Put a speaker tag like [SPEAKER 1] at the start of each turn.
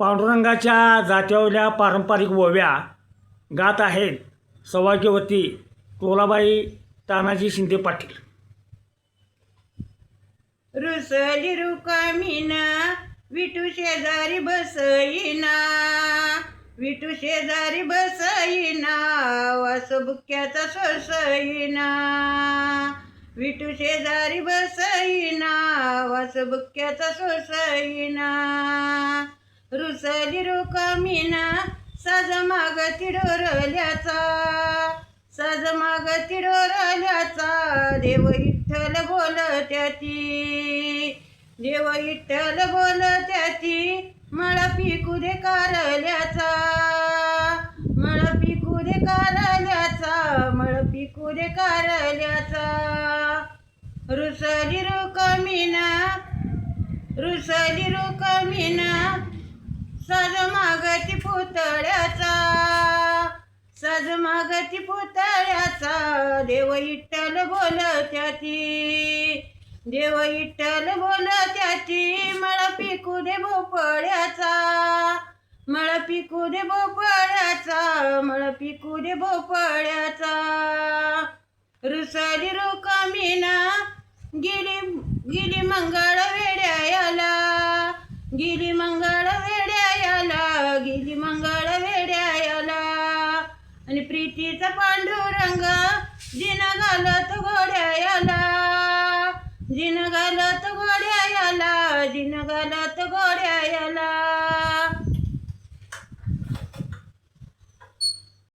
[SPEAKER 1] पांडुरंगाच्या जात्यावल्या पारंपरिक ओव्या गात आहेत सौभाग्यवती टोलाबाई तानाजी शिंदे पाटील.
[SPEAKER 2] रुसली रुकामिना विटू शेजारी बसईना विटू शेजारी बसईना वासबुक्याचा सोसईना. विटू शेजारी बसईना वासबुक्याचा सोसईना. रुसली रुकामिना साज माग तिडोरल्याचा सज माग तिडोरल्याचा देव विठ्ठल बोलत्याती. देव विठ्ठल बोलत्याती मला पिकू दे कारल्याचा. मळ पिकू दे कारल्याचा मळ पिकू दे कारल्याचा. रुसली रुकमिना रुसली रुकमिना सजमागती पुतळ्याचा सजमागती पुतळ्याचा देव भोला त्याची देव भोला त्याची मळ पिकू दे भोपळ्याचा मळ पिकू दे भोपळ्याचा मळ पिकू दे भोपळ्याचा. रुसाली रुकामिना गिरी गिरी मंगळ वेड्या आला गिरी मंगळ भक्तीचीच पांडुरंग जिन घालत घोड्या याला जिन घालत घोड्या याला जिन घालत घोड्या